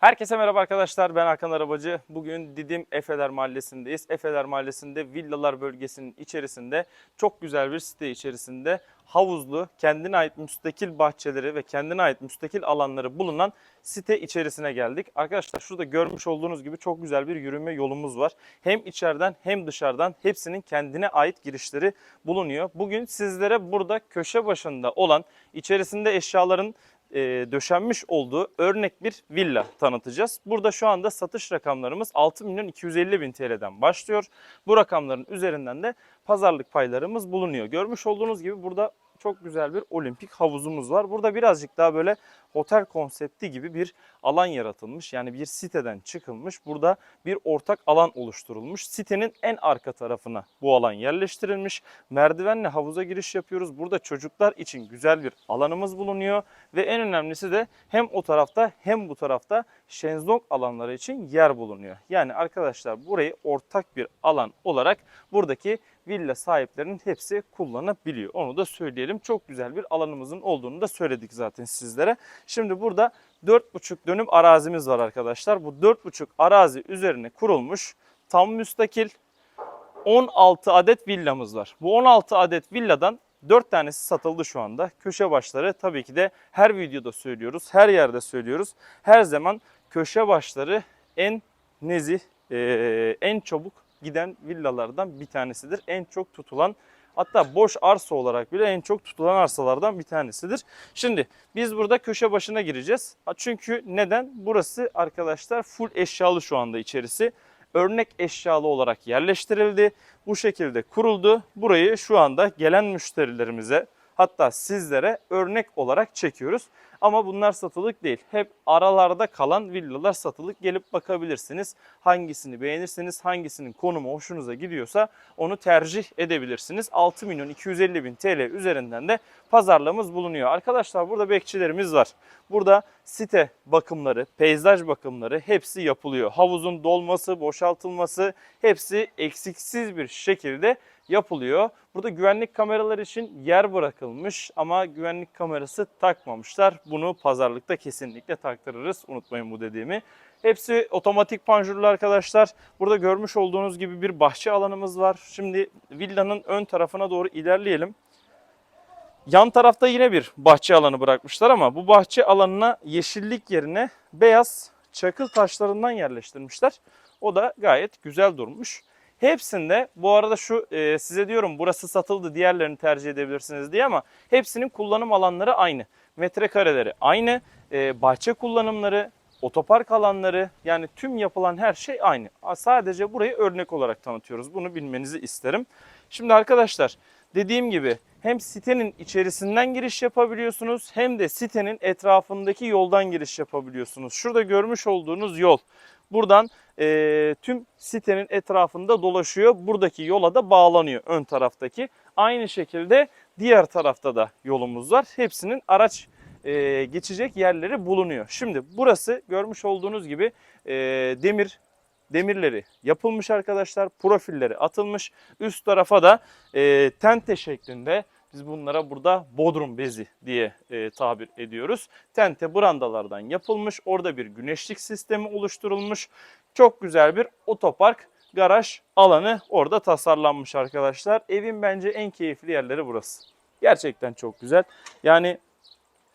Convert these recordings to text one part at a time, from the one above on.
Herkese merhaba arkadaşlar. Ben Hakan Arabacı. Bugün Didim Efeler Mahallesi'ndeyiz. Efeler Mahallesi'nde villalar bölgesinin içerisinde çok güzel bir site içerisinde havuzlu, kendine ait müstakil bahçeleri ve kendine ait müstakil alanları bulunan site içerisine geldik. Arkadaşlar şurada görmüş olduğunuz gibi çok güzel bir yürüme yolumuz var. Hem içeriden hem dışarıdan hepsinin kendine ait girişleri bulunuyor. Bugün sizlere burada köşe başında olan içerisinde eşyaların e, döşenmiş olduğu örnek bir villa tanıtacağız. Burada şu anda satış rakamlarımız 6 milyon 250 bin TL'den başlıyor. Bu rakamların üzerinden de pazarlık paylarımız bulunuyor. Görmüş olduğunuz gibi burada çok güzel bir olimpik havuzumuz var. Burada birazcık daha böyle otel konsepti gibi bir alan yaratılmış. Yani bir siteden çıkılmış. Burada bir ortak alan oluşturulmuş. Sitenin en arka tarafına bu alan yerleştirilmiş. Merdivenle havuza giriş yapıyoruz. Burada çocuklar için güzel bir alanımız bulunuyor. Ve en önemlisi de hem o tarafta hem bu tarafta şenzong alanları için yer bulunuyor. Yani arkadaşlar burayı ortak bir alan olarak buradaki villa sahiplerinin hepsi kullanabiliyor. Onu da söyleyelim. Çok güzel bir alanımızın olduğunu da söyledik zaten sizlere. Şimdi burada 4,5 dönüm arazimiz var arkadaşlar. Bu 4,5 arazi üzerine kurulmuş tam müstakil 16 adet villamız var. Bu 16 adet villadan 4 tanesi satıldı şu anda. Köşe başları tabii ki de her videoda söylüyoruz, her yerde söylüyoruz. Her zaman köşe başları en nezih, en çabuk giden villalardan bir tanesidir. En çok tutulan hatta boş arsa olarak bile en çok tutulan arsalardan bir tanesidir. Şimdi biz burada köşe başına gireceğiz. Çünkü neden? Burası arkadaşlar full eşyalı şu anda içerisi. Örnek eşyalı olarak yerleştirildi. Bu şekilde kuruldu. Burayı şu anda gelen müşterilerimize hatta sizlere örnek olarak çekiyoruz. Ama bunlar satılık değil. Hep aralarda kalan villalar satılık. Gelip bakabilirsiniz. Hangisini beğenirsiniz, hangisinin konumu hoşunuza gidiyorsa onu tercih edebilirsiniz. 6 milyon 250 bin TL üzerinden de pazarlığımız bulunuyor. Arkadaşlar burada bekçilerimiz var. Burada site bakımları, peyzaj bakımları hepsi yapılıyor. Havuzun dolması, boşaltılması hepsi eksiksiz bir şekilde yapılıyor. Burada güvenlik kameraları için yer bırakılmış ama güvenlik kamerası takmamışlar. Bunu pazarlıkta kesinlikle taktırırız. Unutmayın bu dediğimi. Hepsi otomatik panjurlu arkadaşlar. Burada görmüş olduğunuz gibi bir bahçe alanımız var. Şimdi villanın ön tarafına doğru ilerleyelim. Yan tarafta yine bir bahçe alanı bırakmışlar ama bu bahçe alanına yeşillik yerine beyaz çakıl taşlarından yerleştirmişler. O da gayet güzel durmuş. Hepsinde bu arada şu e, size diyorum burası satıldı diğerlerini tercih edebilirsiniz diye ama hepsinin kullanım alanları aynı. Metrekareleri aynı. E, bahçe kullanımları, otopark alanları yani tüm yapılan her şey aynı. Sadece burayı örnek olarak tanıtıyoruz. Bunu bilmenizi isterim. Şimdi arkadaşlar dediğim gibi hem sitenin içerisinden giriş yapabiliyorsunuz hem de sitenin etrafındaki yoldan giriş yapabiliyorsunuz. Şurada görmüş olduğunuz yol. Buradan e, tüm sitenin etrafında dolaşıyor. Buradaki yola da bağlanıyor ön taraftaki. Aynı şekilde diğer tarafta da yolumuz var. Hepsinin araç e, geçecek yerleri bulunuyor. Şimdi burası görmüş olduğunuz gibi e, demir demirleri yapılmış arkadaşlar. Profilleri atılmış. Üst tarafa da e, tente şeklinde biz bunlara burada bodrum bezi diye e, tabir ediyoruz. Tente brandalardan yapılmış. Orada bir güneşlik sistemi oluşturulmuş. Çok güzel bir otopark garaj alanı orada tasarlanmış arkadaşlar. Evin bence en keyifli yerleri burası. Gerçekten çok güzel. Yani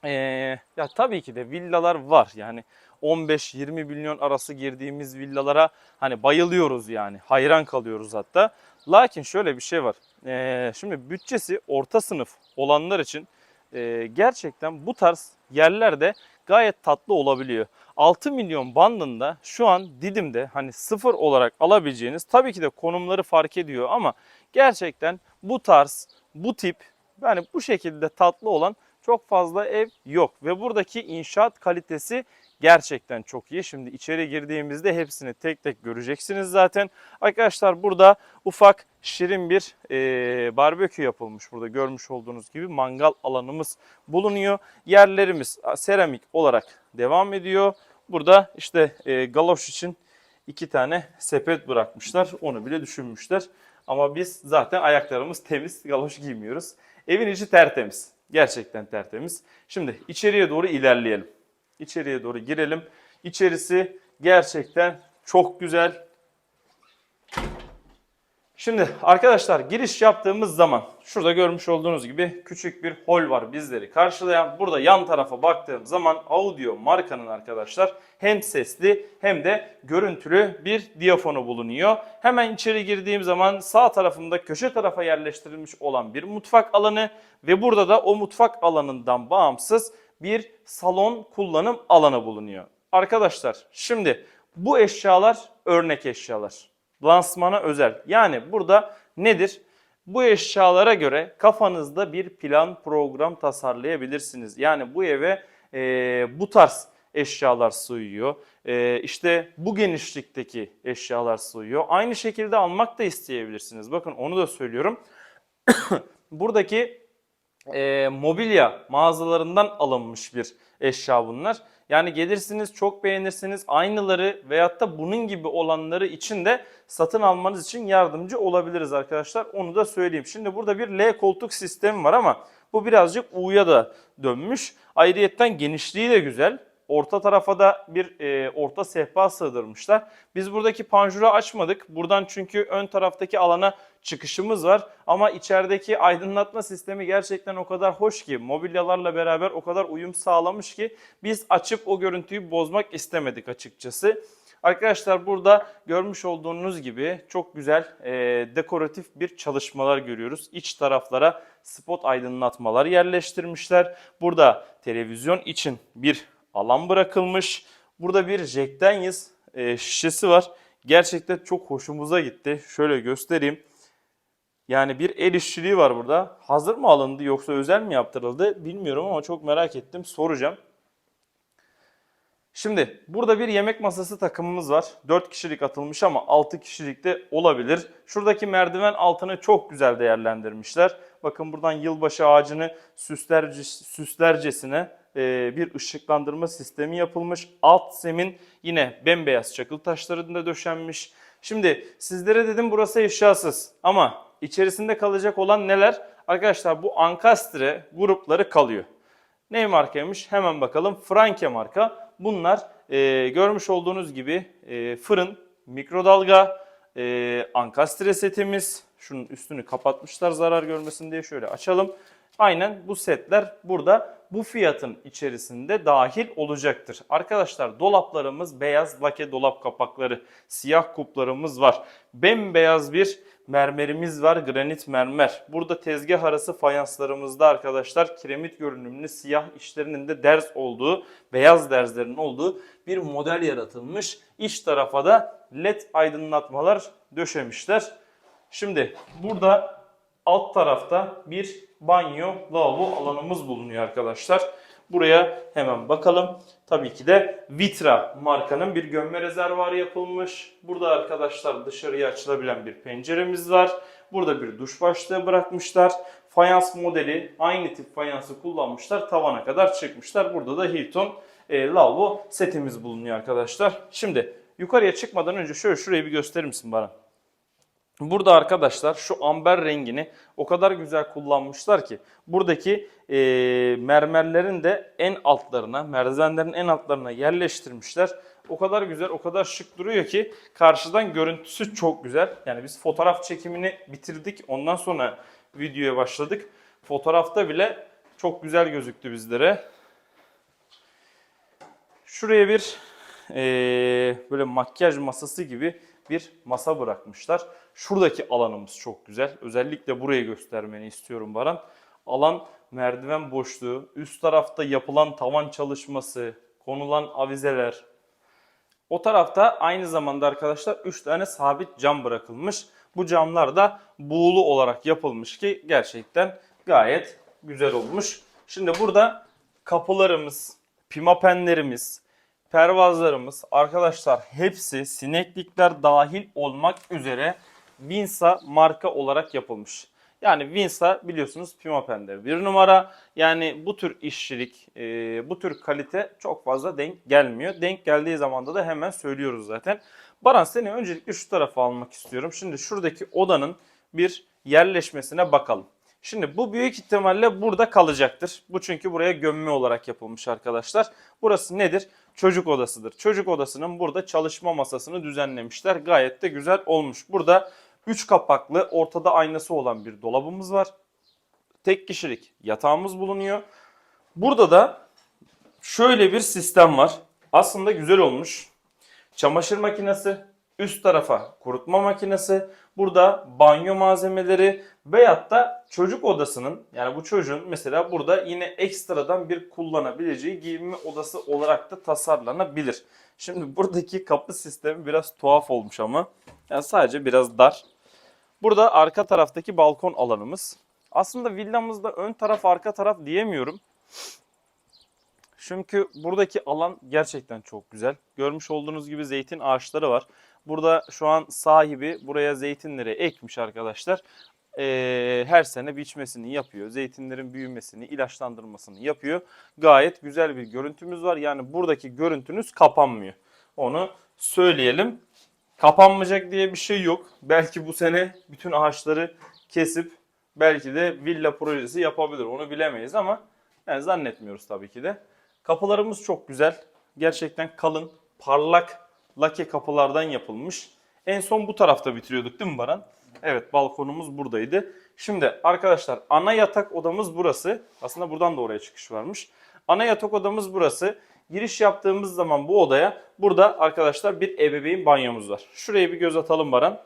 ee, ya tabii ki de villalar var. Yani 15-20 milyon arası girdiğimiz villalara hani bayılıyoruz yani. Hayran kalıyoruz hatta. Lakin şöyle bir şey var. Ee, şimdi bütçesi orta sınıf olanlar için e, gerçekten bu tarz yerlerde gayet tatlı olabiliyor. 6 milyon bandında şu an Didim'de hani sıfır olarak alabileceğiniz tabii ki de konumları fark ediyor ama gerçekten bu tarz, bu tip yani bu şekilde tatlı olan çok fazla ev yok ve buradaki inşaat kalitesi gerçekten çok iyi. Şimdi içeri girdiğimizde hepsini tek tek göreceksiniz zaten. Arkadaşlar burada ufak şirin bir e, barbekü yapılmış. Burada görmüş olduğunuz gibi mangal alanımız bulunuyor. Yerlerimiz seramik olarak devam ediyor. Burada işte e, galoş için iki tane sepet bırakmışlar. Onu bile düşünmüşler. Ama biz zaten ayaklarımız temiz, galoş giymiyoruz. Evin içi tertemiz. Gerçekten tertemiz. Şimdi içeriye doğru ilerleyelim. İçeriye doğru girelim. İçerisi gerçekten çok güzel. Şimdi arkadaşlar giriş yaptığımız zaman şurada görmüş olduğunuz gibi küçük bir hol var bizleri karşılayan. Burada yan tarafa baktığım zaman audio markanın arkadaşlar hem sesli hem de görüntülü bir diyafonu bulunuyor. Hemen içeri girdiğim zaman sağ tarafında köşe tarafa yerleştirilmiş olan bir mutfak alanı ve burada da o mutfak alanından bağımsız bir salon kullanım alanı bulunuyor. Arkadaşlar şimdi bu eşyalar örnek eşyalar lansmana özel. Yani burada nedir? Bu eşyalara göre kafanızda bir plan program tasarlayabilirsiniz. Yani bu eve e, bu tarz eşyalar sığıyor. E, işte bu genişlikteki eşyalar sığıyor. Aynı şekilde almak da isteyebilirsiniz. Bakın onu da söylüyorum. Buradaki e, mobilya mağazalarından alınmış bir eşya bunlar. Yani gelirsiniz çok beğenirsiniz aynıları veyahut da bunun gibi olanları için de satın almanız için yardımcı olabiliriz arkadaşlar. Onu da söyleyeyim. Şimdi burada bir L koltuk sistemi var ama bu birazcık U'ya da dönmüş. Ayrıyetten genişliği de güzel. Orta tarafa da bir e, orta sehpa sığdırmışlar. Biz buradaki panjuru açmadık. Buradan çünkü ön taraftaki alana çıkışımız var. Ama içerideki aydınlatma sistemi gerçekten o kadar hoş ki mobilyalarla beraber o kadar uyum sağlamış ki biz açıp o görüntüyü bozmak istemedik açıkçası. Arkadaşlar burada görmüş olduğunuz gibi çok güzel e, dekoratif bir çalışmalar görüyoruz. İç taraflara spot aydınlatmalar yerleştirmişler. Burada televizyon için bir alan bırakılmış. Burada bir Jack Daniels e, şişesi var. Gerçekten çok hoşumuza gitti. Şöyle göstereyim. Yani bir el işçiliği var burada. Hazır mı alındı yoksa özel mi yaptırıldı bilmiyorum ama çok merak ettim. Soracağım. Şimdi burada bir yemek masası takımımız var. 4 kişilik atılmış ama 6 kişilik de olabilir. Şuradaki merdiven altını çok güzel değerlendirmişler. Bakın buradan yılbaşı ağacını süslerce, süslercesine e, bir ışıklandırma sistemi yapılmış. Alt zemin yine bembeyaz çakıl taşlarında döşenmiş. Şimdi sizlere dedim burası eşyasız ama içerisinde kalacak olan neler? Arkadaşlar bu ankastre grupları kalıyor. Ne markaymış? Hemen bakalım. Franke marka. Bunlar e, görmüş olduğunuz gibi e, fırın, mikrodalga, e, ankastre setimiz. Şunun üstünü kapatmışlar zarar görmesin diye şöyle açalım. Aynen bu setler burada bu fiyatın içerisinde dahil olacaktır. Arkadaşlar dolaplarımız beyaz lake dolap kapakları, siyah kuplarımız var. Bembeyaz bir mermerimiz var, granit mermer. Burada tezgah arası fayanslarımızda arkadaşlar kiremit görünümlü siyah işlerinin de derz olduğu, beyaz derzlerin olduğu bir model yaratılmış. İç tarafa da led aydınlatmalar döşemişler. Şimdi burada alt tarafta bir banyo, lavabo alanımız bulunuyor arkadaşlar. Buraya hemen bakalım. Tabii ki de Vitra markanın bir gömme rezervuarı yapılmış. Burada arkadaşlar dışarıya açılabilen bir penceremiz var. Burada bir duş başlığı bırakmışlar. Fayans modeli aynı tip fayansı kullanmışlar. Tavana kadar çıkmışlar. Burada da Hilton e, lavabo setimiz bulunuyor arkadaşlar. Şimdi yukarıya çıkmadan önce şöyle şurayı bir gösterir misin bana? Burada arkadaşlar şu amber rengini o kadar güzel kullanmışlar ki buradaki e, mermerlerin de en altlarına, merdivenlerin en altlarına yerleştirmişler. O kadar güzel, o kadar şık duruyor ki karşıdan görüntüsü çok güzel. Yani biz fotoğraf çekimini bitirdik. Ondan sonra videoya başladık. Fotoğrafta bile çok güzel gözüktü bizlere. Şuraya bir böyle makyaj masası gibi bir masa bırakmışlar. Şuradaki alanımız çok güzel. Özellikle burayı göstermeni istiyorum Baran. Alan merdiven boşluğu, üst tarafta yapılan tavan çalışması, konulan avizeler. O tarafta aynı zamanda arkadaşlar 3 tane sabit cam bırakılmış. Bu camlar da buğulu olarak yapılmış ki gerçekten gayet güzel olmuş. Şimdi burada kapılarımız, pimapenlerimiz, pervazlarımız arkadaşlar hepsi sineklikler dahil olmak üzere Vinsa marka olarak yapılmış. Yani Vinsa biliyorsunuz Pimapen'de bir numara. Yani bu tür işçilik, e, bu tür kalite çok fazla denk gelmiyor. Denk geldiği zaman da hemen söylüyoruz zaten. Baran seni öncelikle şu tarafa almak istiyorum. Şimdi şuradaki odanın bir yerleşmesine bakalım. Şimdi bu büyük ihtimalle burada kalacaktır. Bu çünkü buraya gömme olarak yapılmış arkadaşlar. Burası nedir? Çocuk odasıdır. Çocuk odasının burada çalışma masasını düzenlemişler. Gayet de güzel olmuş. Burada 3 kapaklı ortada aynası olan bir dolabımız var. Tek kişilik yatağımız bulunuyor. Burada da şöyle bir sistem var. Aslında güzel olmuş. Çamaşır makinesi, üst tarafa kurutma makinesi, burada banyo malzemeleri veyahut da çocuk odasının yani bu çocuğun mesela burada yine ekstradan bir kullanabileceği giyinme odası olarak da tasarlanabilir. Şimdi buradaki kapı sistemi biraz tuhaf olmuş ama yani sadece biraz dar. Burada arka taraftaki balkon alanımız. Aslında villamızda ön taraf arka taraf diyemiyorum. Çünkü buradaki alan gerçekten çok güzel. Görmüş olduğunuz gibi zeytin ağaçları var. Burada şu an sahibi buraya zeytinleri ekmiş arkadaşlar. Ee, her sene biçmesini yapıyor. Zeytinlerin büyümesini, ilaçlandırmasını yapıyor. Gayet güzel bir görüntümüz var. Yani buradaki görüntünüz kapanmıyor. Onu söyleyelim. Kapanmayacak diye bir şey yok. Belki bu sene bütün ağaçları kesip belki de villa projesi yapabilir. Onu bilemeyiz ama yani zannetmiyoruz tabii ki de. Kapılarımız çok güzel. Gerçekten kalın, parlak lake kapılardan yapılmış. En son bu tarafta bitiriyorduk değil mi Baran? Evet balkonumuz buradaydı. Şimdi arkadaşlar ana yatak odamız burası. Aslında buradan da oraya çıkış varmış. Ana yatak odamız burası. Giriş yaptığımız zaman bu odaya burada arkadaşlar bir ebeveyn banyomuz var. Şuraya bir göz atalım Baran.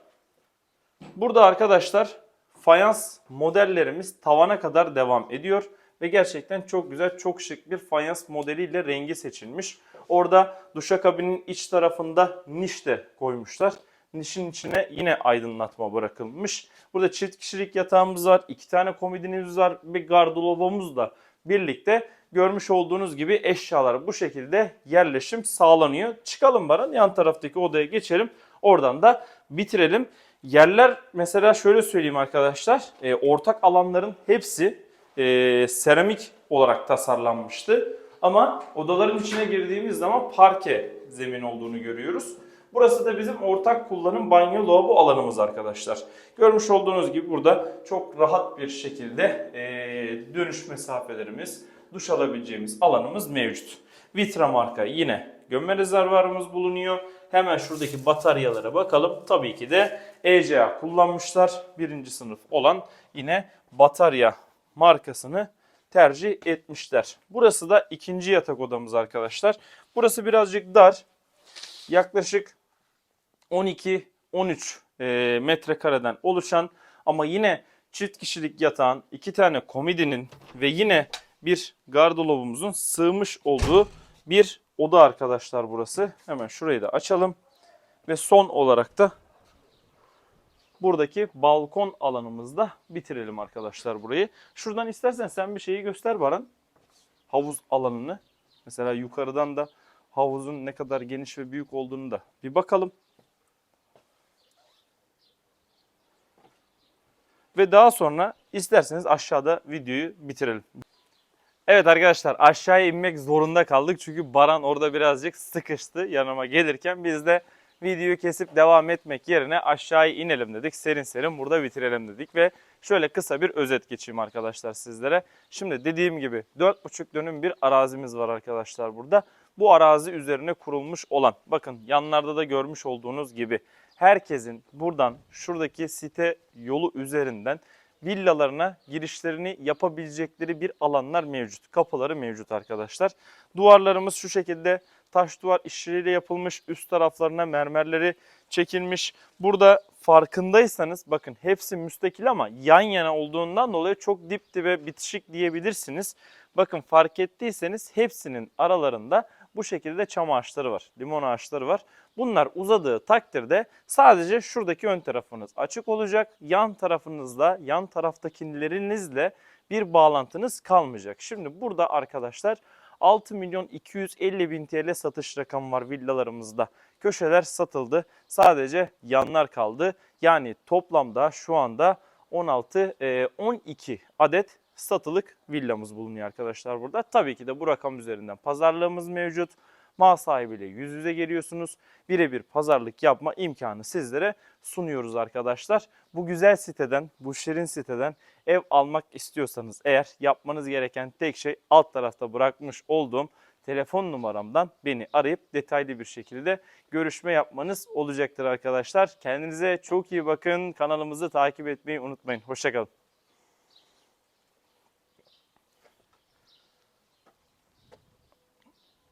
Burada arkadaşlar fayans modellerimiz tavana kadar devam ediyor. Ve gerçekten çok güzel, çok şık bir fayans modeliyle rengi seçilmiş. Orada duşakabinin iç tarafında niş de koymuşlar. Nişin içine yine aydınlatma bırakılmış. Burada çift kişilik yatağımız var, iki tane komodinimiz var ve gardırobumuzla birlikte görmüş olduğunuz gibi eşyalar bu şekilde yerleşim sağlanıyor. Çıkalım Baran yan taraftaki odaya geçelim. Oradan da bitirelim. Yerler mesela şöyle söyleyeyim arkadaşlar. e, ortak alanların hepsi e, seramik olarak tasarlanmıştı. Ama odaların içine girdiğimiz zaman parke zemin olduğunu görüyoruz. Burası da bizim ortak kullanım banyo lavabo alanımız arkadaşlar. Görmüş olduğunuz gibi burada çok rahat bir şekilde e, dönüş mesafelerimiz, duş alabileceğimiz alanımız mevcut. Vitra marka yine gömme rezervuarımız bulunuyor. Hemen şuradaki bataryalara bakalım. Tabii ki de ECA kullanmışlar. Birinci sınıf olan yine batarya markasını tercih etmişler. Burası da ikinci yatak odamız arkadaşlar. Burası birazcık dar. Yaklaşık 12-13 e, metrekareden oluşan ama yine çift kişilik yatağın, iki tane komodinin ve yine bir gardırobumuzun sığmış olduğu bir oda arkadaşlar burası. Hemen şurayı da açalım. Ve son olarak da buradaki balkon alanımızda bitirelim arkadaşlar burayı. Şuradan istersen sen bir şeyi göster Baran. Havuz alanını. Mesela yukarıdan da havuzun ne kadar geniş ve büyük olduğunu da bir bakalım. Ve daha sonra isterseniz aşağıda videoyu bitirelim. Evet arkadaşlar aşağıya inmek zorunda kaldık çünkü Baran orada birazcık sıkıştı yanıma gelirken biz de videoyu kesip devam etmek yerine aşağıya inelim dedik. Serin serin burada bitirelim dedik ve şöyle kısa bir özet geçeyim arkadaşlar sizlere. Şimdi dediğim gibi 4,5 dönüm bir arazimiz var arkadaşlar burada. Bu arazi üzerine kurulmuş olan bakın yanlarda da görmüş olduğunuz gibi herkesin buradan şuradaki site yolu üzerinden villalarına girişlerini yapabilecekleri bir alanlar mevcut. Kapıları mevcut arkadaşlar. Duvarlarımız şu şekilde taş duvar işçiliğiyle yapılmış. Üst taraflarına mermerleri çekilmiş. Burada farkındaysanız bakın hepsi müstakil ama yan yana olduğundan dolayı çok dip dibe bitişik diyebilirsiniz. Bakın fark ettiyseniz hepsinin aralarında bu şekilde çam ağaçları var, limon ağaçları var. Bunlar uzadığı takdirde sadece şuradaki ön tarafınız açık olacak. Yan tarafınızla, yan taraftakilerinizle bir bağlantınız kalmayacak. Şimdi burada arkadaşlar 6 milyon 250 bin TL satış rakamı var villalarımızda. Köşeler satıldı. Sadece yanlar kaldı. Yani toplamda şu anda 16 e, 12 adet satılık villamız bulunuyor arkadaşlar burada. Tabii ki de bu rakam üzerinden pazarlığımız mevcut. Mal sahibiyle yüz yüze geliyorsunuz. Birebir pazarlık yapma imkanı sizlere sunuyoruz arkadaşlar. Bu güzel siteden, bu şirin siteden ev almak istiyorsanız eğer yapmanız gereken tek şey alt tarafta bırakmış olduğum telefon numaramdan beni arayıp detaylı bir şekilde görüşme yapmanız olacaktır arkadaşlar. Kendinize çok iyi bakın. Kanalımızı takip etmeyi unutmayın. Hoşçakalın.